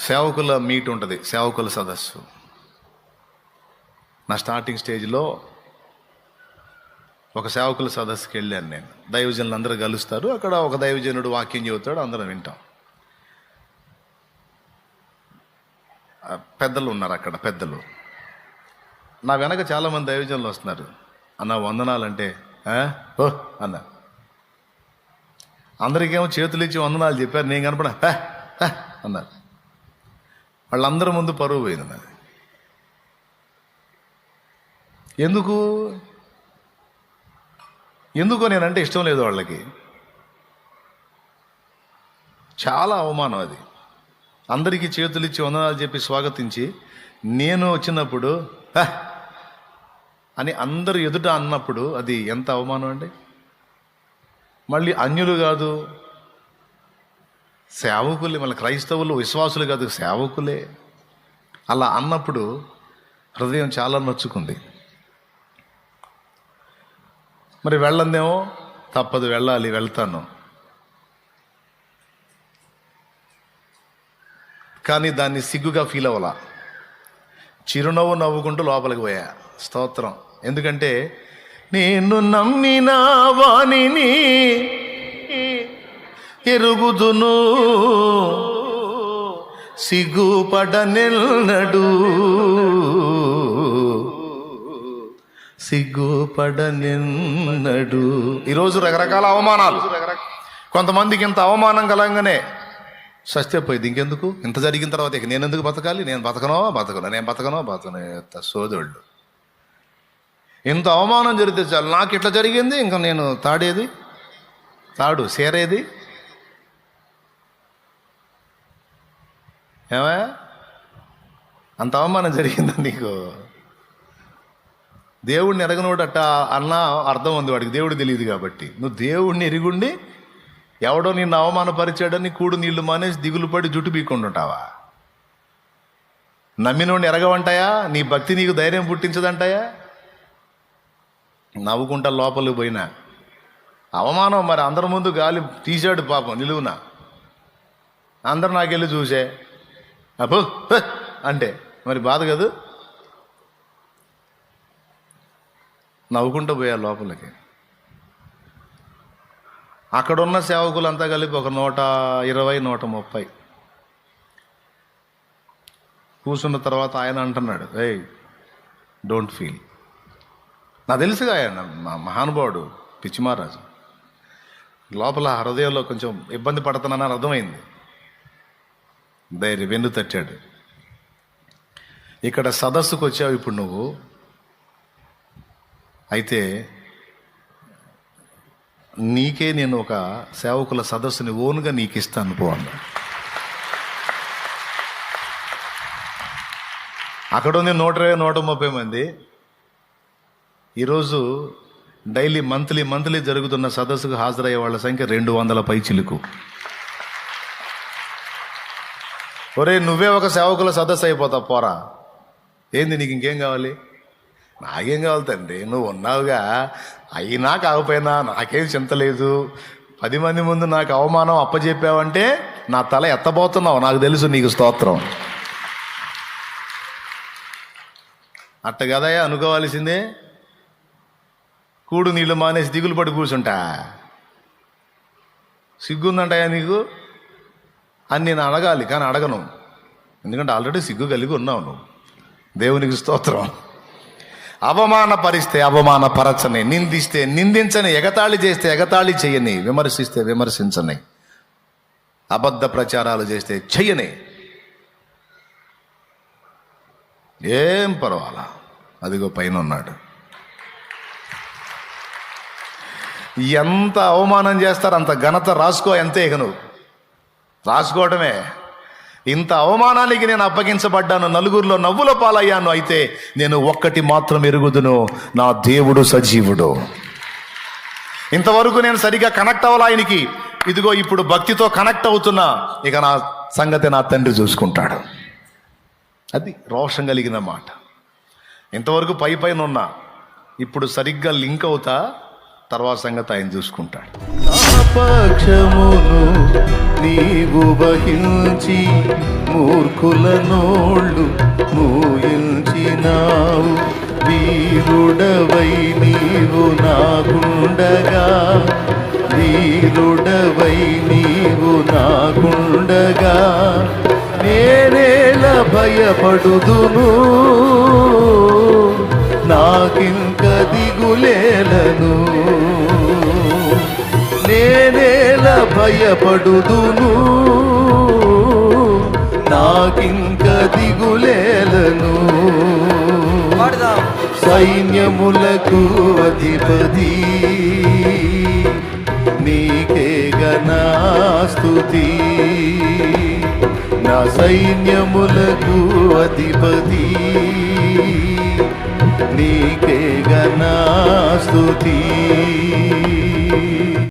సేవకుల మీట్ ఉంటుంది సేవకుల సదస్సు. నా స్టార్టింగ్ స్టేజ్లో ఒక సేవకుల సదస్సుకి వెళ్ళాను నేను. దైవజనులు అందరూ కలుస్తారు అక్కడ ఒక దైవజనుడు వాక్యం చెబుతాడు అందరం వింటాం. పెద్దలు ఉన్నారు అక్కడ పెద్దలు. నా వెనక చాలామంది దైవజనులు వస్తున్నారు. అన్న వందనాలంటే ఓ అన్న. అందరికేమో చేతులు ఇచ్చి వందనాలు చెప్పారు నేను కనపడ అన్నారు. వాళ్ళందరి ముందు పరువు పోయింది నాది ఎందుకు? ఎందుకో నేనంటే ఇష్టం లేదు వాళ్ళకి. చాలా అవమానం అది. అందరికీ చేతులు ఇచ్చి వందనాలు చెప్పి స్వాగతించి నేను వచ్చినప్పుడు అని అందరు ఎదుట అన్నప్పుడు అది ఎంత అవమానం అండి. మళ్ళీ అన్యులు కాదు సేవకులే మళ్ళీ క్రైస్తవులు విశ్వాసులు కాదు సేవకులే. అలా అన్నప్పుడు హృదయం చాలా నొచ్చుకుంది. మరి వెళ్ళందేమో? తప్పదు వెళ్ళాలి వెళ్తాను. కానీ దాన్ని సిగ్గుగా ఫీల్ అవ్వాల. చిరునవ్వు నవ్వుకుంటూ లోపలికి పోయా. స్తోత్రం. ఎందుకంటే నేను నమ్మిన వాణిని ఎరుగుదును సిగ్గుపడనెల్నడు సిగ్గుపడనెన్నడు ఈరోజు రకరకాల అవమానాలు. కొంతమందికి ఇంత అవమానం కలంగానే సత్యపోయింది ఇంకెందుకు? ఇంత జరిగిన తర్వాత ఇక నేను ఎందుకు బతకాలి? నేను బతకనో బతకను? నేను బతకనో బతకను? ఎంత సోదరుళ్ళు ఇంత అవమానం జరిగితే చాలు. నాకు ఇట్లా జరిగింది ఇంకా నేను తాడేది? తాడు సేరేది? ఏమా? అంత అవమానం జరిగిందా నీకు? దేవుడిని ఎరగనోడట అన్న అర్థం ఉంది వాడికి దేవుడు తెలియదు కాబట్టి. నువ్వు దేవుడిని ఎరుగుండి ఎవడో నిన్ను అవమానపరిచాడని కూడు నీళ్ళు మానేసి దిగులు పడి జుట్టు బీక్కుంటుంటావా నమ్మినోడిని ఎరగవంటాయా? నీ భక్తి నీకు ధైర్యం పుట్టించదంటాయా? నవ్వుకుంటా లోపలికి పోయినా. అవమానం మరి అందరి ముందు గాలి తీశాడు పాపం నిలువున. అందరు నాకెళ్ళి చూసే. అబ్బో అంటే మరి బాధ కదా. నవ్వుకుంటూ పోయా లోపలికి. అక్కడున్న సేవకులంతా కలిపి ఒక నూట ఇరవై నూట ముప్పై. కూర్చున్న తర్వాత ఆయన అంటున్నాడు ఏయ్ డోంట్ ఫీల్ నాకు తెలుసుగా ఆయన మా మహానుభావుడు పిచ్చిమారాజు లోపల హృదయంలో కొంచెం ఇబ్బంది పడుతున్నానని అర్థమైంది. ధైర్యం వెన్ను తట్టాడు. ఇక్కడ సదస్సుకు వచ్చావు ఇప్పుడు నువ్వు. అయితే నీకే నేను ఒక సేవకుల సదస్సుని ఓన్గా నీకు ఇస్తాను పో అక్కడ ఉంది నూట ఇరవై నూట ముప్పై మంది. ఈరోజు డైలీ మంత్లీ మంత్లీ జరుగుతున్న సదస్సుకు హాజరయ్యే వాళ్ళ సంఖ్య రెండు వందల పైచిలుకు. ఒరే నువ్వే ఒక సేవకుల సదస్సు అయిపోతావు పోరా. ఏంది నీకు ఇంకేం కావాలి? నాకేం కావాలి తండ్రి నువ్వు ఉన్నావుగా. అయినా కాకపోయినా నాకేం చింత లేదు. పది మంది ముందు నాకు అవమానం అప్పచెప్పావంటే నా తల ఎత్తబోతున్నావు నాకు తెలుసు నీకు స్తోత్రం. అట్ట కదయా అనుకోవాల్సిందే. కూడు నీళ్ళు మానేసి దిగులు పడి కూర్చుంటా. సిగ్గుందంటాయా నీకు? అని నేను అడగాలి కానీ అడగను. ఎందుకంటే ఆల్రెడీ సిగ్గు కలిగి ఉన్నావు నువ్వు. దేవునికి స్తోత్రం. అవమానపరిస్తే అవమానపరచని నిందిస్తే నిందించని ఎగతాళి చేస్తే ఎగతాళి చేయని విమర్శిస్తే విమర్శించని అబద్ధ ప్రచారాలు చేస్తే చెయ్యని. ఏం పర్వాలా? అదిగో పైన ఉన్నాడు ఎంత అవమానం చేస్తారో అంత ఘనత రాసుకో అంతే ఇక నువ్వు రాసుకోవడమే ఇంత అవమానానికి నేను అప్పగించబడ్డాను నలుగురిలో నవ్వుల పాలయ్యాను అయితే నేను ఒక్కటి మాత్రం ఎరుగుదును నా దేవుడు సజీవుడు. ఇంతవరకు నేను సరిగా కనెక్ట్ అవ్వాలి ఆయనకి. ఇదిగో ఇప్పుడు భక్తితో కనెక్ట్ అవుతున్నా ఇక నా సంగతి నా తండ్రి చూసుకుంటాడు. అది రోషం కలిగిన మాట. ఇంతవరకు పై పైన ఉన్నా ఇప్పుడు సరిగ్గా లింక్ అవుతా తర్వాత సంగతి ఆయన చూసుకుంటాడు. పక్షమును నీవు వహించి మూర్ఖుల నోళ్ళు మూయించినావు. వీరుడవై నీవు నాకుండగా వీరుడవై నీవు నాకుండగా నేనేల భయపడుదును? నాకింక భయపడుదును. నాకింక దిగులేలను. సైన్యములకు అధిపతి. నీకే గణాస్తుతి నా సైన్యములకు అధిపతి. నీకే గణాస్తుతి